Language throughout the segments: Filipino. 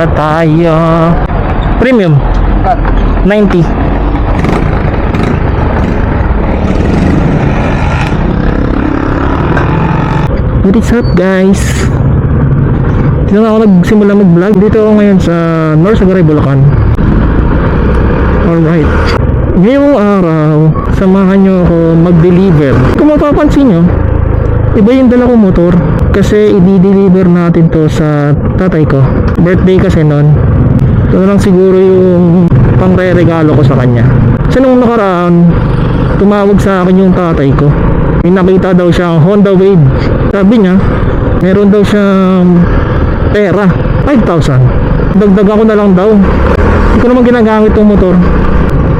na tayo. Premium. 90. What is up guys? Dito na ako nagsimula mag-vlog. Dito ako ngayon sa North Sagaray, Bulacan. Alright. Ngayong araw, samahan nyo ako mag-deliver. Kung mapapansin nyo, iba yung dala kong motor. Kasi i-deliver natin to sa tatay ko. Birthday kasi nun. Ito lang siguro yung pangre-regalo ko sa kanya. Kasi nung nakaraan, tumawag sa akin yung tatay ko. May nakita daw siyang Honda Wave. Sabi niya, meron daw siyang pera. 5,000. Dagdag ako na lang daw. Hindi ko naman ginagamit yung motor.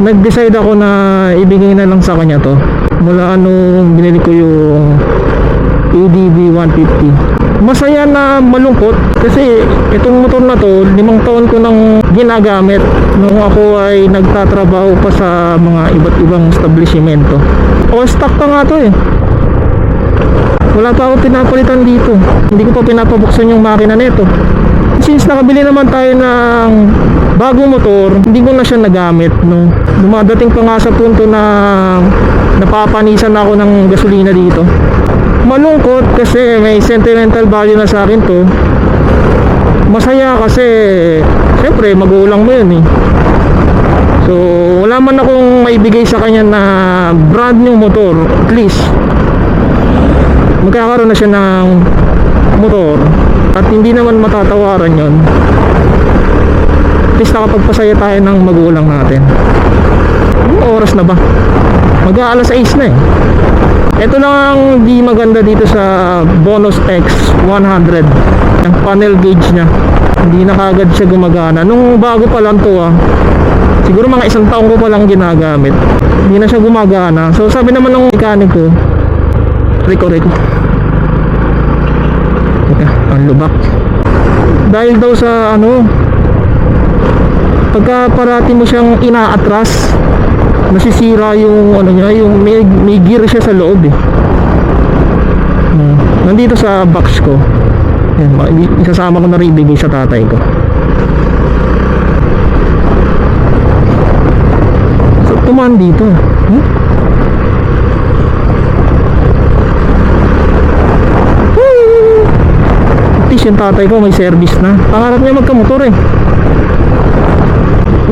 Nag-decide ako na ibigay na lang sa kanya to. Mula anong binili ko yung ADV 150. Masaya na malungkot kasi itong motor na to, limang taon ko nang ginagamit nung ako ay nagtatrabaho pa sa mga iba't ibang establishmento. O stock pa nga to eh. Wala pa ako pinapalitan dito. Hindi ko pa pinapabuksan yung makina nito. Since nakabili naman tayo ng bagong motor, hindi ko na siya nagamit. No? Dumadating pa nga sa punto na napapanisan ako ng gasolina dito. Malungkot kasi may sentimental value na sa akin to. Masaya kasi, syempre, magulang mo yun eh. So, wala man akong maibigay sa kanya na brand new motor, at least magkakaroon na siya ng motor at hindi naman matatawaran yon at least nakapagpasaya tayo ng magulang natin Anong oras na ba? mag aalas 6 na eh ito lang ang di maganda dito sa Bonus X 100 yung panel gauge nya hindi na kagad siya gumagana. Nung bago pa lang to ah siguro mga isang taong ko pa lang ginagamit hindi na siya gumagana. So sabi naman ng mekaniko Rico Rico Teka, ang lubak. Dahil daw sa ano pagka parati mo siyang inaatras nasisira yung ano niya yung may, may gear siya sa loob eh Hmm. nandito sa box ko yan, isasama ko na rin ibigay sa tatay ko so tumaan dito hmm? Least yung tatay ko may service na. Pangarap niya magkamotor eh.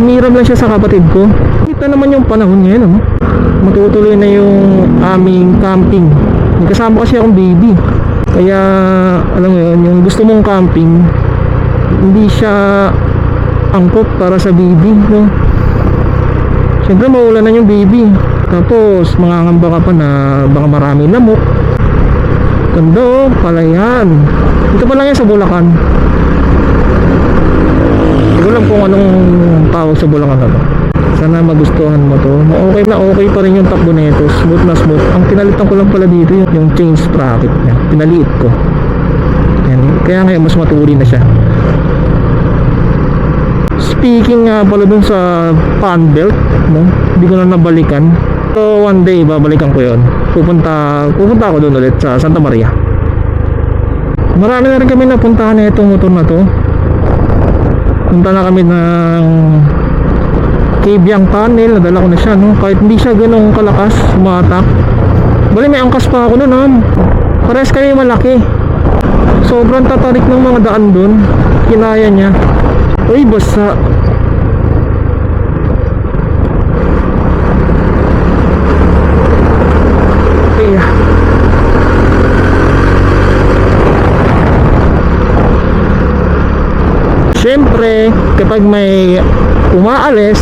Umiram lang siya sa kapatid ko. Kita naman yung panahon ngayon. Oh. Matutuloy na yung aming camping. May kasama kasi akong baby. Kaya, alam mo yun, yung gusto mong camping, hindi siya angkop para sa baby. No? Siyempre, maulan na yung baby. Tapos, mangangamba ka pa na baka marami lamok. Ganda oh, palayan. Ito pa lang yan sa Bulacan. Hindi ko alam kung anong tawag sa Bulacan na to. Sana magustuhan mo to. Okay na okay pa rin yung takbo nito. Smooth na smooth. Ang pinalitan ko lang pala dito yung, yung chain sprocket niya. Pinaliit ko. Yan. Kaya ngayon mas matuli na siya. Speaking nga pala dun sa fan belt, no? Hindi ko na nabalikan. So one day babalikan ko 'yon. Pupunta pupunta ako doon ulit sa Santa Maria. Marami na rin kami napuntahan na itong motor na to. Punta na kami ng Cabyang Tunnel, nadala ko na siya, no? Kahit hindi siya ganong kalakas, sumatak. Bali, may angkas pa ako noon? Pares kami malaki. Sobrang tatarik ng mga daan doon. Kinaya niya. Uy, basa. Kaya. Siyempre, kapag may umaalis,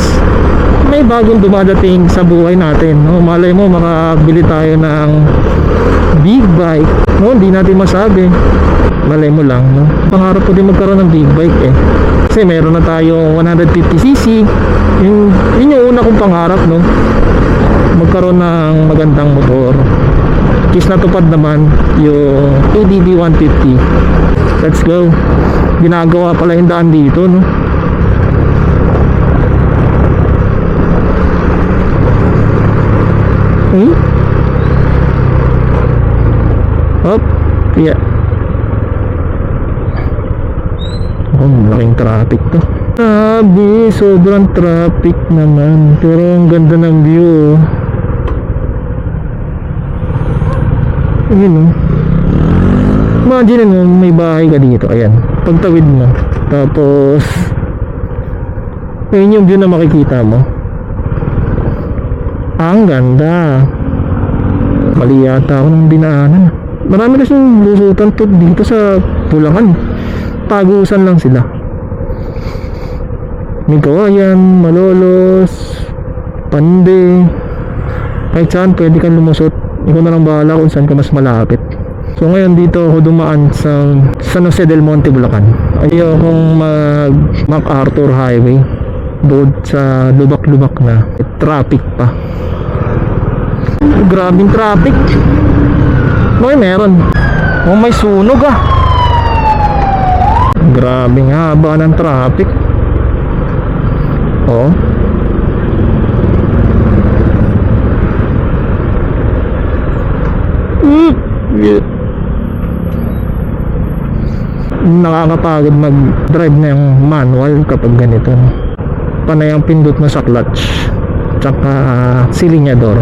may bagong dumadating sa buhay natin. No? Malay mo, makabili tayo ng big bike. No? Hindi natin masabi. Malay mo lang. No? Pangarap ko din magkaroon ng big bike eh. Kasi meron na tayong 150cc. Yun, yun yung una kong pangarap. No? Magkaroon ng magandang motor. Kis natupad naman yung ADB 150. Let's go. Ginagawa pala yung daan dito, no? Hmm? Hop. Yeah. Oh, malaking traffic to. Grabe, sobrang traffic naman. Pero ang ganda ng view. Ayun oh. Imagine mo, may bahay ka dito. Ayan. Pagtawid mo. Tapos, ayun yung view na makikita mo. Ang ganda. Mali yata ako ng dinaanan. Marami kasing lusutan to dito sa Bulacan. Tagusan lang sila. May kawayan, malolos, pande. Kahit saan pwede kang lumusot. Ikaw na lang bahala kung saan ka mas malapit. So ngayon dito ako dumaan sa San Jose del Monte, Bulacan. Ayaw akong mag MacArthur Highway. Doon sa lubak-lubak na. Traffic pa. Grabing traffic. Okay, meron. Oh, may sunog ah. Grabing haba ng traffic. Oh. Mm. Yeah. Nakakapagod mag-drive na yung manual kapag ganito. Panay ang pindot mo sa clutch. Tsaka silinyador.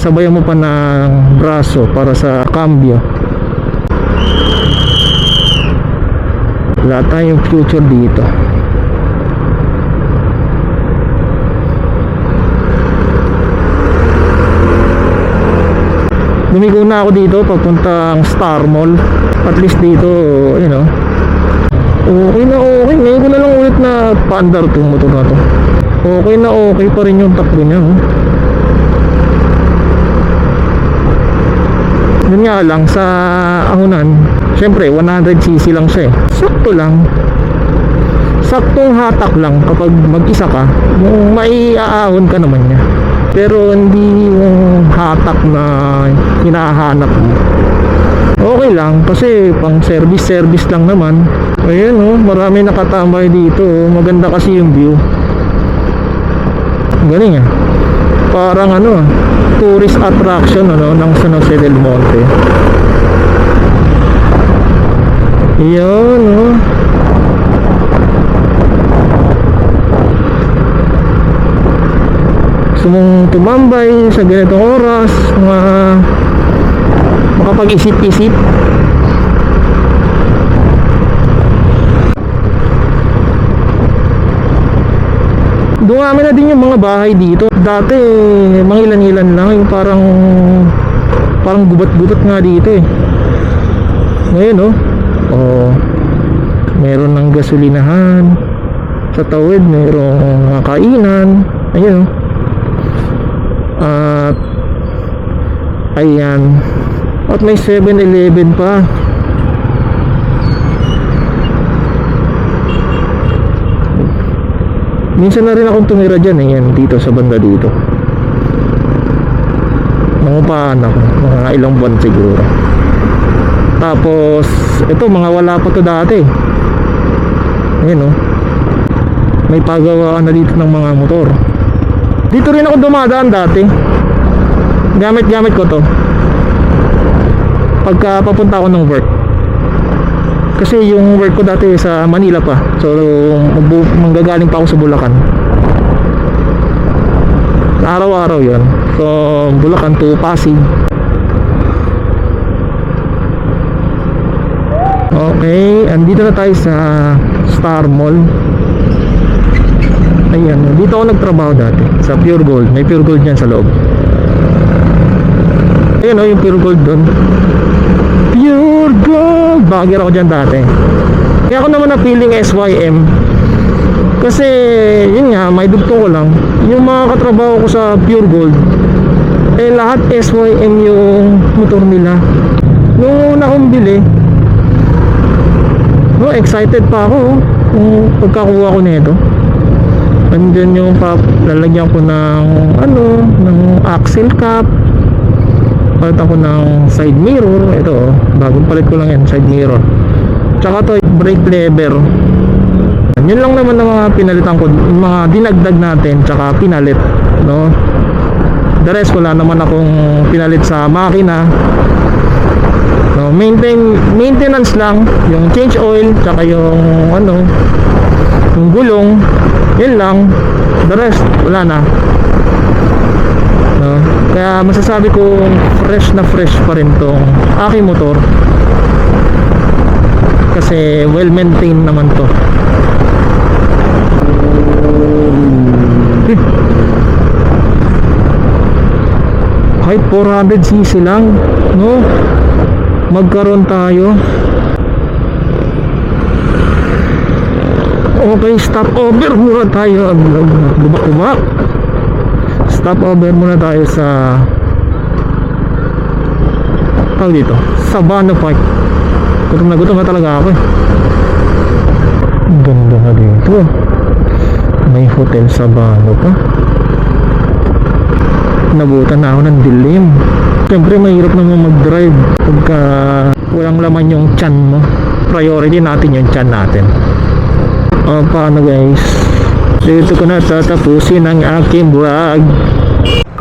Sabayan mo pa ng braso para sa cambio. Wala tayong future dito. Lumigo na ako dito papuntang Star Mall. At least dito, you know. Okay na okay. Ngayon ko na lang ulit na paandar tong motor na to. Okay na okay pa rin yung takbo niya. Oh. Yun nga lang sa ahunan, syempre 100cc lang siya eh. Sakto lang. Saktong hatak lang kapag mag-isa ka, yung maiaahon ka naman niya. Pero hindi yung hatak na hinahanap mo. Okay lang kasi pang service service lang naman. Ayun oh, marami nakatambay dito. oh. Maganda kasi yung view. Galing ah. Parang ano ah, tourist attraction ano ng San Jose del Monte. Yun oh. Gusto mong tumambay sa ganitong oras, mga makapag-isip-isip. Dumami na din yung mga bahay dito. Dati, mga ilan-ilan lang. Yung parang, parang gubat-gubat nga dito eh. Ngayon oh. Oh, meron ng gasolinahan. Sa tawid, merong kainan. Ayun oh. At, ayan. At may 7-Eleven pa. Minsan na rin akong tumira dyan eh, yan, dito sa banda dito. Nangupaan ako, mga ilang buwan siguro. Tapos, ito, mga wala pa to dati. Ayan oh. May pagawaan na dito ng mga motor. Dito rin ako dumadaan dati. Gamit-gamit ko to. Pagka papunta ako ng work. Kasi yung work ko dati sa Manila pa. So, manggagaling pa ako sa Bulacan. Araw-araw yon So, Bulacan to Pasig. Okay, andito na tayo sa Star Mall. Ayan, dito ako nagtrabaho dati sa Pure Gold. May Pure Gold yan sa loob. Ayan o, yung Pure Gold doon. Bagger ako dyan dati. Kaya ako naman napiling SYM. Kasi, yun nga, may dugtong ko lang. Yung mga katrabaho ko sa Pure Gold, eh lahat SYM yung motor nila. Nung una kong bili, no, excited pa ako oh, kung pagkakuha ko nito. Andyan yung pap, lalagyan ko ng ano, ng axle cap. Palit ako ng side mirror. Ito oh, bagong palit ko lang yan, side mirror. Tsaka to, brake lever. Yun lang naman ang mga pinalitan ko, mga dinagdag natin, tsaka pinalit, no? The rest wala naman akong pinalit sa makina. No, maintain maintenance lang, yung change oil, tsaka yung ano, yung gulong, yun lang. The rest, wala na. No? Kaya masasabi ko fresh na fresh pa rin tong aking motor. Kasi well maintained naman to. Eh. Kahit 400cc lang, no? Magkaroon tayo. Okay, stop over muna tayo. Bubak-bubak. Stop over muna tayo sa tawag dito, Sabano Park. Gutom na gutom na talaga ako eh. Ganda nga dito. May hotel Sabano pa. Nabutan na ako ng dilim. Siyempre mahirap naman mag-drive pagka walang laman yung chan mo. Priority natin yung chan natin. O paano guys? Dito ko na tatapusin ang aking vlog. you